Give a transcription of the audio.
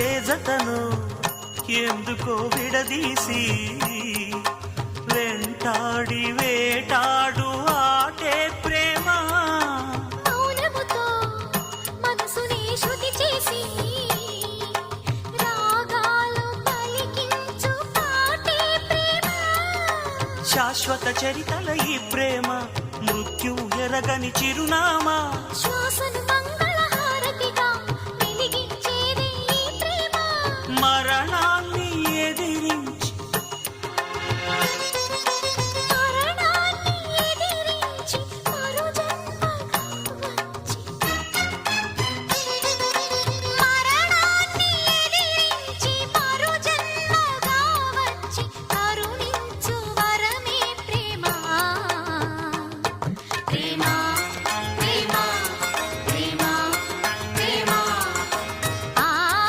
ఏ జతను ఎందుకో విడదీసి వెంటాడి వేటాడు ఆటే ప్రేమ. మౌనముతో మనసుని శృతి చేసి రాగాలు పలికించు పాటే ప్రేమ. శాశ్వత చరితల ఈ ప్రేమ మృత్యు ఎరగని చిరునామా. శ్వాస